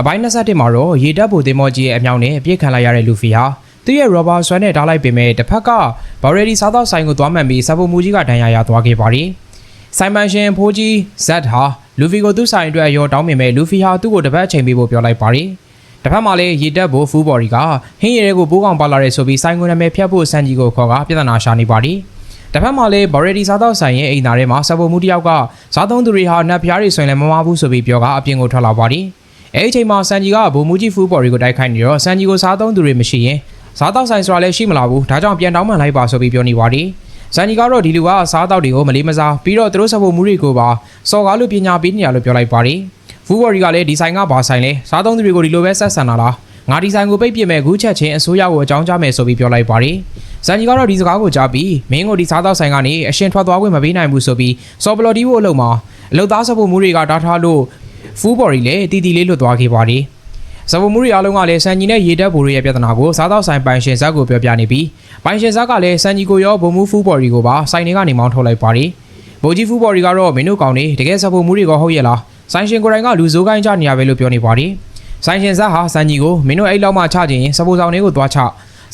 အပိုင်း21မှာတော့ရေတပ်ဗိုလ်သင်္ဘောကြီးရဲ့အမြောက်နဲ့အပြစ်ခံလိုက်ရတဲ့လူဖီဟာသူ့ရဲ့ရောဘာဆွဲနဲ့ထားလိုက်ပေမဲ့တစ်ဖက်ကဘော်ရဒီစားသောက်ဆိုင်ကိုသွားမှန်ပြီးစပိုမူကြီးကဒဏ်ရာရသွားခဲ့ပါတယ်။ဆိုင်မန်ရှင်ဖိုးကြီးဇက်ဟာလူဖီကိုသူ့ဆိုင်အတွက်ရောတောင်းပေမဲ့လူဖီဟာသူ့ကိုတစ်ပတ်အချိန်ပေးဖို့ပြောလိုက်ပါတယ်။တစ်ဖက်မှာလည်းရေတပ်ဗိုလ်ဖူးဘော်ရီကဟင်းရဲကိုပိုးကောင်ပါလာတဲ့ဆိုပြီးဆိုင်ကိုနာမည်ဖျက်ဖို့စံကြီးကိုခေါ်ကပြဿနာရှာနေပါတယ်။တစ်ဖက်မှာလည်းဘော်ရဒီစားသောက်ဆိုင်ရဲ့အိမ်သားထဲမှာစပိုမူတစ်ယောက်ကစားသုံးသူတွေဟာနတ်ဖျားတွေဆိုရင်လည်းမမဘူးဆိုပြီးပြောကအပြင်ကိုထွက်လာပါတယ်။ အဲဒီအချိန်မှာစံကြီးကဗိုလ်မူကြီးဖူးဘော်ရီကိုတိုက်ခိုက်နေတော့စံကြီးကိုစားသုံးသူတွေမရှိရင်စားတောက်ဆိုင်ဆိုတာလည်းရှိမလာဘူးဒါကြောင့်ပြန်တောင်းပန်လိုက်ပါဆိုပြီးပြောနေပါတယ်ဇန်နီကတော့ဒီလူကစားတောက်တွေကိုမလေးမစားပြီးတော့သူတို့စဖို့မူတွေကိုပါစော်ကားလို့ပညာပေးနေရလို့ပြောလိုက်ပါတယ်ဖူးဘော်ရီကလည်းဒီဆိုင်ကဘာဆိုင်လဲစားသုံးသူတွေကိုဒီလိုပဲဆက်ဆံတာလားငါဒီဆိုင်ကိုပိတ်ပြစ်မဲ့ခုချက်ချင်းအစိုးရကိုအကြောင်းကြားမယ်ဆိုပြီးပြောလိုက်ပါတယ်ဇန်နီကတော့ဒီစကားကိုကြားပြီးမင်းကိုဒီစားတောက်ဆိုင်ကနေအရှင်ထွက်သွားခွင့်မပေးနိုင်ဘူးဆိုပြီးစော်ဘလော်ဒီဘို့အလုံးမှာအလုတ်သားစဖို့မူတွေကတားထားလို့ ဖူးဘော်ရီလည်းတီတီလေးလွတ်သွားခဲ့ပါတယ်ဇဗိုမူရီအားလုံးကလည်းစံကြီးနဲ့ရေတပ်ဘူရီရဲ့ပြဿနာကိုစားတော့ဆိုင်ပိုင်ရှင်ဇက်ကိုပြောပြနေပြီးပိုင်ရှင်ဇက်ကလည်းစံကြီးကိုရောဘုံမူဖူးဘော်ရီကိုပါဆိုင်တွေကနေမောင်းထုတ်လိုက်ပါတယ်။ဘိုကြီးဖူးဘော်ရီကတော့မင်းတို့ကောင်နေတကယ်ဇဗိုမူရီကဟုတ်ရဲ့လားဆိုင်ရှင်ကိုယ်တိုင်ကလူစိုးကိုင်းကြနေရပဲလို့ပြောနေပါတယ်။ဆိုင်ရှင်ဇက်ဟာစံကြီးကိုမင်းတို့အဲ့လောက်မှချခြင်းစပိုဆောင်တွေကိုသွားချ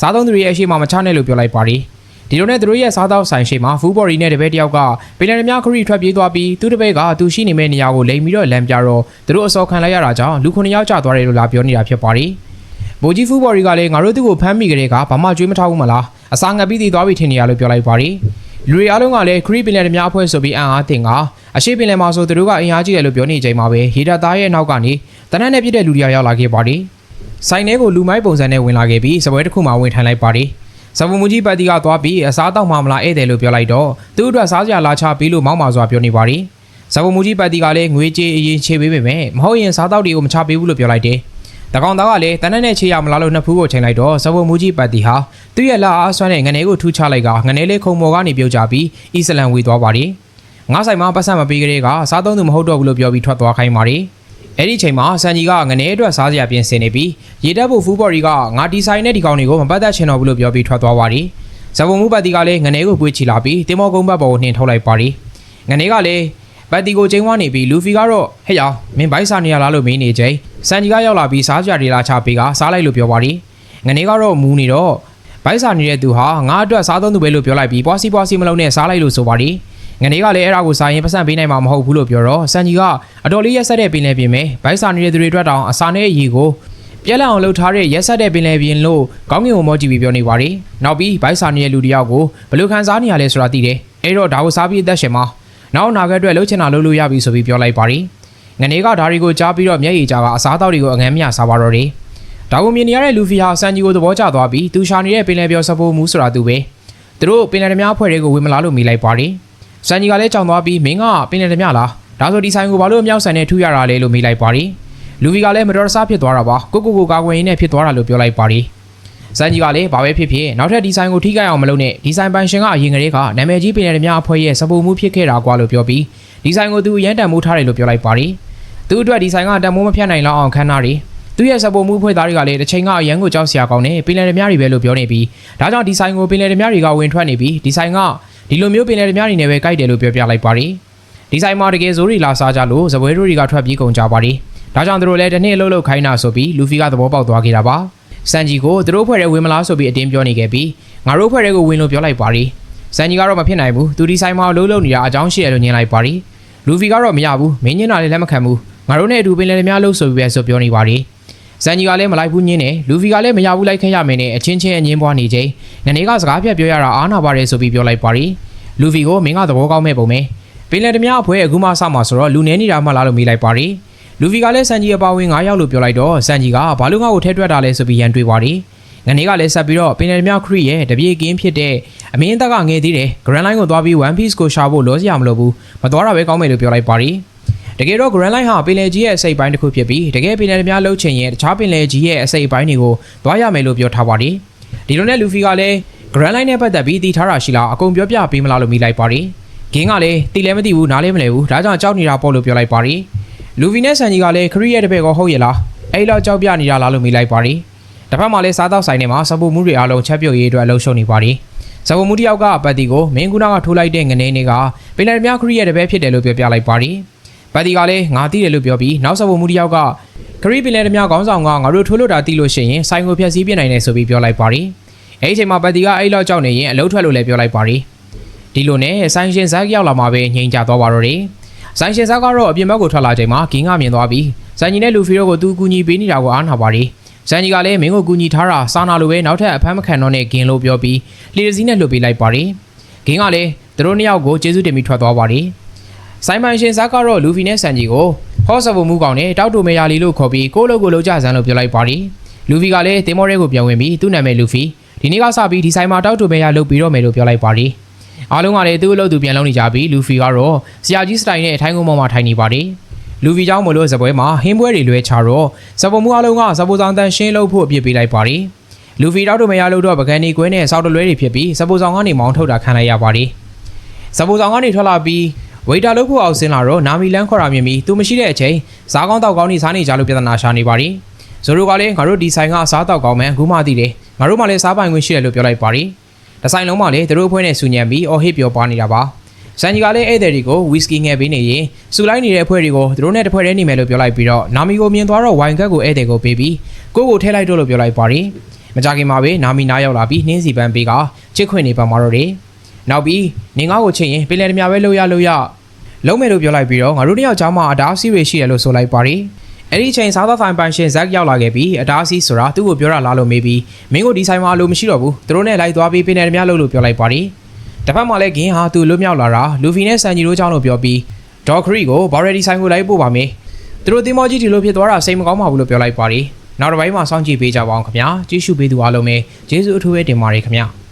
စားသုံးသူတွေရဲ့အရှိမမချနဲ့လို့ပြောလိုက်ပါတယ်။ ဒီလိုနဲ့သူတို့ရဲ့စားသောက်ဆိုင်ရှိမှာဖူးဘော်ရီနဲ့တပည့်တယောက်ကပင်လယ်မြခရီထွက်ပြေးသွားပြီးသူတပည့်ကသူရှိနေမဲ့နေရာကိုလိမ်ပြီးတော့လမ်းပြတော့သူတို့အစောခံလိုက်ရတာကြောင့်လူ9ယောက်ကြာသွားတယ်လို့လာပြောနေတာဖြစ်ပါတယ်။ဘိုကြီးဖူးဘော်ရီကလည်းငါတို့သူ့ကိုဖမ်းမိကြတဲ့ကဘာမှကြွေးမထောက်ဘူးမလား။အစာငတ်ပြီးတည်သွားပြီထင်နေရလို့ပြောလိုက်ပါတယ်။လူတွေအားလုံးကလည်းခရီပင်လယ်မြအဖွဲ့ဆိုပြီးအံ့အားသင်ကအရှိပင်လယ်မှာဆိုသူတို့ကအင်အားကြီးတယ်လို့ပြောနေချိန်မှာပဲရေတပ်သားရဲ့နောက်ကနေတနက်နဲ့ပြည့်တဲ့လူတွေရောက်လာခဲ့ပါတယ်။ဆိုင်ထဲကိုလူမိုက်ပုံစံနဲ့ဝင်လာခဲ့ပြီးစပွဲတစ်ခုမှဝင်ထိုင်လိုက်ပါတယ်။ ဇဗမူကြီးပတ်တီကသွားပြီးအစားတော့မှမလားဧည့်တယ်လို့ပြောလိုက်တော့သူ့အတွက်စားစရာလာချပေးလို့မောင်းပါစွာပြောနေပါရီဇဗမူကြီးပတ်တီကလည်းငွေကြေးအရင်ချေပေးပေမဲ့မဟုတ်ရင်စားတော့တွေကိုမချပေးဘူးလို့ပြောလိုက်တယ်တကောင်သားကလည်းတနက်နဲ့ချေရမလားလို့နှစ်ဖူးကိုချိန်လိုက်တော့ဇဗမူကြီးပတ်တီဟာသူ့ရဲ့လက်အားဆွမ်းတဲ့ငနေကိုထူးချလိုက်ကငနေလေးခုံမော်ကနေပြုတ်ကြပြီးအစ္စလမ်ဝေသွားပါရီငါးဆိုင်မှာပတ်ဆက်မပေးကြတဲ့ကစားသုံးသူမဟုတ်တော့ဘူးလို့ပြောပြီးထွက်သွားခိုင်းပါရီ အဲ့ဒီချိန်မှာဆန်ကြီးကငနေအတွက်စားစရာပြင်ဆင်နေပြီးရေတက်ဖို့ဖူးဘော်ရီကငါဒီဆိုင်နဲ့ဒီကောင်တွေကိုမပတ်သက်ချင်တော့ဘူးလို့ပြောပြီးထွက်သွားပါရီဇဗုံမှုပတ်တီကလည်းငနေကိုပွေးချီလာပြီးတင်မောကုန်းဘတ်ပေါ်ကိုနှင်ထုတ်လိုက်ပါရီငနေကလည်းပတ်တီကိုချိန်ဝါနေပြီးလူဖီကတော့ဟဲ့ရောင်မင်းဘိုက်စာနေရလားလို့မေးနေချိန်ဆန်ကြီးကရောက်လာပြီးစားကြတွေလာချပေးကစားလိုက်လို့ပြောပါရီငနေကတော့မူးနေတော့ဘိုက်စာနေတဲ့သူဟာငါအတွက်စားသုံးသူပဲလို့ပြောလိုက်ပြီးပွားစီပွားစီမလုံးနဲ့စားလိုက်လို့ဆိုပါရီ ငနေကလည်းအဲ့ဒါကိုစားရင်ပတ်စံပေးနိုင်မှာမဟုတ်ဘူးလို့ပြောတော့စန်ကြီးကအတော်လေးရက်ဆက်တဲ့ပင်လယ်ပြင်ပဲဘိုက်စာနေတဲ့သူတွေအတွက်တောင်အစာနဲ့ရေကိုပြက်လက်အောင်လှုပ်ထားတဲ့ရက်ဆက်တဲ့ပင်လယ်ပြင်လို့ကောင်းကင်ကိုမောကြည့်ပြီးပြောနေပါရီနောက်ပြီးဘိုက်စာနေတဲ့လူတယောက်ကိုဘယ်လိုခံစားနေရလဲဆိုတာသိတယ်အဲ့တော့ဒါကိုစားပြီးအသက်ရှင်မှာနောက်နာဂတ်အတွက်လှုပ်ချင်တာလှုပ်လို့ရပြီဆိုပြီးပြောလိုက်ပါရီငနေကဒါတွေကိုကြားပြီးတော့မျက်ရည်ကြားကအစားအသောက်တွေကိုအငမ်းမြစားပါတော့တယ်ဒါကိုမြင်နေရတဲ့လူဖီဟာစန်ဂျီကိုသဘောကျသွားပြီးသူရှာနေတဲ့ပင်လယ်ပြောစပိုးမှုဆိုတာသူပဲသူတို့ပင်လယ်ဓမြအဖွဲ့တွေကိုဝင်မလာလို့မိလိုက်ပါရီ စန်ကြီးကလည်းကြောင်သွားပြီးမင်းကပင်လယ်ဓမြလားဒါဆိုဒီဆိုင်ကိုဘာလို့အမြောက်ဆန်နဲ့ထူရတာလဲလို့မိလိုက်ပါရီလူဗီကလည်းမတော်တဆဖြစ်သွားတာပါကိုကိုကိုကာကွယ်ရင်းနဲ့ဖြစ်သွားတာလို့ပြောလိုက်ပါရီစန်ကြီးကလည်းဘာပဲဖြစ်ဖြစ်နောက်ထပ်ဒီဆိုင်ကိုထိခိုက်အောင်မလုပ်နဲ့ဒီဆိုင်ပိုင်ရှင်ကအရင်ကလေးကနာမည်ကြီးပင်လယ်ဓမြအဖွဲ့ရဲ့စပူမှုဖြစ်ခဲ့တာကွာလို့ပြောပြီးဒီဆိုင်ကိုသူရန်တန်မိုးထားတယ်လို့ပြောလိုက်ပါရီသူ့အတွက်ဒီဆိုင်ကတန်မိုးမဖြတ်နိုင်လောက်အောင်ခန်းနာရီသူရဲ့စပုံမှုဖွဲ့သားတွေကလည်းတစ်ချိန်ကအရန်ကိုကြောက်စရာကောင်းနေပင်လယ်ဓမြတွေပဲလို့ပြောနေပြီးဒါကြောင့်ဒီဆိုင်ကိုပင်လယ်ဓမြတွေကဝင်ထွက်နေပြီးဒီဆိုင်က ဒီလိုမျိုးပင်လယ်ဓမြတွေနဲ့ပဲကြိုက်တယ်လို့ပြောပြလိုက်ပါရီဒီဆိုင်မှာတကယ်ဆိုရီလာစားကြလို့ဇပွဲတို့တွေကထွက်ပြေးကုန်ကြပါရီဒါကြောင့်သူတို့လည်းတစ်နှစ်အလုပ်လုပ်ခိုင်းတာဆိုပြီးလူဖီကသဘောပေါက်သွားခဲ့တာပါစန်ဂျီကိုသူတို့ဖွဲ့တဲ့ဝင်မလားဆိုပြီးအတင်းပြောနေခဲ့ပြီးငါတို့ဖွဲ့တဲ့ကိုဝင်လို့ပြောလိုက်ပါရီစန်ဂျီကတော့မဖြစ်နိုင်ဘူးသူဒီဆိုင်မှာလုံးလုံးနေတာအကြောင်းရှိရလို့ညင်လိုက်ပါရီလူဖီကတော့မရဘူးမင်းညင်တာလည်းလက်မခံဘူးငါတို့နဲ့အတူပင်လယ်ဓမြလို့ဆိုပြီးပဲဆိုပြောနေပါရီ ဇန်ကြီးကလည်းမလိုက်ဘူးညင်းတယ်လူဖီကလည်းမရဘူးလိုက်ခဲ့ရမယ်နဲ့အချင်းချင်းအငင်းပွားနေချိန်ငနေကစကားပြတ်ပြောရတာအားနာပါတယ်ဆိုပြီးပြောလိုက်ပါရီလူဖီကိုမင်းကသဘောကောင်းမဲ့ပုံပဲပင်လယ်ဓမြအဖွဲအခုမှစမှာဆိုတော့လူနေနေတာမှလားလို့မေးလိုက်ပါရီလူဖီကလည်းစန်ကြီးအပါဝင်9ယောက်လို့ပြောလိုက်တော့စန်ကြီးကဘာလို့ငါ့ကိုထဲထွက်တာလဲဆိုပြီးရန်တွေးပါရီငနေကလည်းဆက်ပြီးတော့ပင်လယ်ဓမြခရီရဲ့တပြေကင်းဖြစ်တဲ့အမင်းသက်ကငယ်သေးတယ်ဂရန်လိုင်းကိုသွားပြီး One Piece ကိုရှာဖို့လောစရာမလိုဘူးမသွားတာပဲကောင်းမယ်လို့ပြောလိုက်ပါရီ တကယ်တော့ Grand Line ဟာပင်လယ်ကြီးရဲ့အစိပ်ပိုင်းတစ်ခုဖြစ်ပြီးတကယ်ပင်လယ်များလှုပ်ချင်ရင်တခြားပင်လယ်ကြီးရဲ့အစိပ်ပိုင်းတွေကိုသွားရမယ်လို့ပြောထားပါတယ်ဒီလိုနဲ့လူဖီကလည်း Grand Line နဲ့ပတ်သက်ပြီးတည်ထားတာရှိလားအကုန်ပြောပြပေးမလားလို့မိလိုက်ပါတယ်ဂင်းကလည်းတီလည်းမသိဘူးနားလည်းမလဲဘူးဒါကြောင့်ကြောက်နေတာပေါ့လို့ပြောလိုက်ပါတယ်လူဖီနဲ့ဆန်ကြီးကလည်းခရီးရဲ့တပည့်ကဟုတ်ရဲ့လားအဲ့လောက်ကြောက်ပြနေတာလားလို့မိလိုက်ပါတယ်တစ်ဖက်မှာလည်းစားတော့ဆိုင်ထဲမှာစပူမှုတွေအားလုံးချက်ပြုတ်ရေးအတွက်အလုပ်ရှုပ်နေပါတယ်ဇဝမှုတယောက်ကပတ်တီကိုမင်းကူနာကထိုးလိုက်တဲ့ငနေနေကပင်လယ်မြခရီးရဲ့တပည့်ဖြစ်တယ်လို့ပြောပြလိုက်ပါတယ်။ ပတ်တီကလည်းငါသိတယ်လို့ပြောပြီးနောက်ဆက်ဖို့မှုတစ်ယောက်ကခရီးပင်လယ်ဓမြခေါင်းဆောင်ကငါတို့ထိုးလို့တာတီးလို့ရှိရင်ဆိုင်ကိုဖျက်ဆီးပြနိုင်တယ်ဆိုပြီးပြောလိုက်ပါတယ်အဲ့ဒီအချိန်မှာပတ်တီကအဲ့လောက်ကြောက်နေရင်အလုံးထွက်လို့လည်းပြောလိုက်ပါတယ်ဒီလိုနဲ့ဆိုင်ရှင်ဇက်ရောက်လာမှပဲငြိမ်ချသွားပါတော့တယ်ဆိုင်ရှင်ဇက်ကတော့အပြင်ဘက်ကိုထွက်လာချိန်မှာဂင်းကမြင်သွားပြီးဇန်ကြီးနဲ့လူဖီတို့ကိုသူကူညီပေးနေတာကိုအားနာပါတယ်ဇန်ကြီးကလည်းမင်းကိုကူညီထားတာစာနာလိုပဲနောက်ထပ်အဖမ်းမခံတော့နဲ့ဂင်းလို့ပြောပြီးလီရစီနဲ့လွတ်ပေးလိုက်ပါတယ်ဂင်းကလည်းသူတို့နှစ်ယောက်ကိုကျေးဇူးတင်ပြီးထွက်သွားပါတယ် ဆိုင်မန်ရှင်ဇက်ကတော့လူဖီနဲ့ဆန်ကြီးကိုဟော့ဆဘမှုကောင်နဲ့တောက်တူမေယာလီလို့ခေါ်ပြီးကိုလိုကိုလိုကြဆန်းလို့ပြောလိုက်ပါတယ်လူဖီကလည်းတင်မော်ရဲကိုပြန်ဝင်ပြီးသူ့နာမည်လူဖီဒီနေ့ကစပြီးဒီဆိုင်မှာတောက်တူမေယာလုပ်ပြီးတော့မယ်လို့ပြောလိုက်ပါတယ်အားလုံးကလည်းသူ့အလုပ်သူပြန်လုပ်နေကြပြီးလူဖီကတော့ဆရာကြီးစတိုင်နဲ့ထိုင်းကုန်းပေါ်မှာထိုင်နေပါတယ်လူဖီကြောင့်မလို့ဇပွဲမှာဟင်းပွဲတွေလွဲချတော့ဇဘမှုအားလုံးကဇဘိုဆောင်တန်ရှင်းလုပ်ဖို့အပြစ်ပေးလိုက်ပါတယ်လူဖီတောက်တူမေယာလုပ်တော့ပကန်းနီကွင်းနဲ့စောက်တလွဲတွေဖြစ်ပြီးဇဘိုဆောင်ကနေမောင်းထုတ်တာခံလိုက်ရပါတယ်ဇဘိုဆောင်ကနေထွက်လာပြီး ဝေတာလုပ်ဖို့အောင်ဆင်းလာတော့နာမီလန်းခေါ်တာမြင်ပြီးသူမရှိတဲ့အချိန်ဇားကောင်းတောက်ကောင်းနေစားနေကြလို့ပြဿနာရှာနေပါတယ်ဇိုရိုကလည်းငါတို့ဒီဆိုင်ကစားတောက်ကောင်းမှန်အခုမှသိတယ်ငါတို့မှလည်းစားပိုင်ခွင့်ရှိတယ်လို့ပြောလိုက်ပါတယ်။ဒီဆိုင်လုံးမှလည်းသူတို့အဖွဲ့နဲ့ဆူညံပြီးအော်ဟစ်ပြောပါနေတာပါ။စန်ဂျီကလည်းဧည့်သည်တွေကိုဝီစကီငယ်ပေးနေရင်စူလိုက်နေတဲ့အဖွဲ့တွေကိုသူတို့နဲ့တစ်ဖွဲ့တည်းနေမယ်လို့ပြောလိုက်ပြီးတော့နာမီကိုမြင်သွားတော့ဝိုင်ကတ်ကိုဧည့်သည်ကိုပေးပြီးကိုကိုထဲလိုက်တော့လို့ပြောလိုက်ပါတယ်။မကြခင်မှာပဲနာမီနားရောက်လာပြီးနှင်းစီပန်းပေးကချစ်ခွင့်နေပါမှာတော့တယ်။ နောက်ပြီးနင်ငါ့ကိုချစ်ရင်ပင်လယ်ဓမြပဲလို့ရလို့ရလုံးမယ်လို့ပြောလိုက်ပြီးတော့ငါတို့တယောက်ချောင်းမှာအတားအဆီးတွေရှိတယ်လို့ဆိုလိုက်ပါတယ်။အဲ့ဒီချိန်စားသောဆိုင်ပိုင်ရှင်ဇက်ရောက်လာခဲ့ပြီးအတားအဆီးဆိုတာသူ့ကိုပြောတာလားလို့မေးပြီးမင်းကိုဒီဆိုင်မှာအလိုမရှိတော့ဘူးသူတို့နဲ့လိုက်သွားပြီးပင်နယ်ဓမြလို့လို့ပြောလိုက်ပါတယ်။တစ်ဖက်မှာလည်းဂင်းဟာသူ့လွတ်မြောက်လာတာလူဖီနဲ့ဆန်ဂျီတို့ကြောင့်လို့ပြောပြီးဒေါ်ခရီကိုဘာရဒီဆိုင်ကိုလိုက်ပို့ပါမယ်။သူတို့တင်မောကြီးဒီလိုဖြစ်သွားတာစိတ်မကောင်းပါဘူးလို့ပြောလိုက်ပါတယ်။နောက်တစ်ပိုင်းမှာစောင့်ကြည့်ပေးကြပါအောင်ခင်ဗျာ။ကြည့်ရှုပေးသူအားလုံးပဲကျေးဇူးအထူးပဲတင်ပါတယ်ခင်ဗျာ။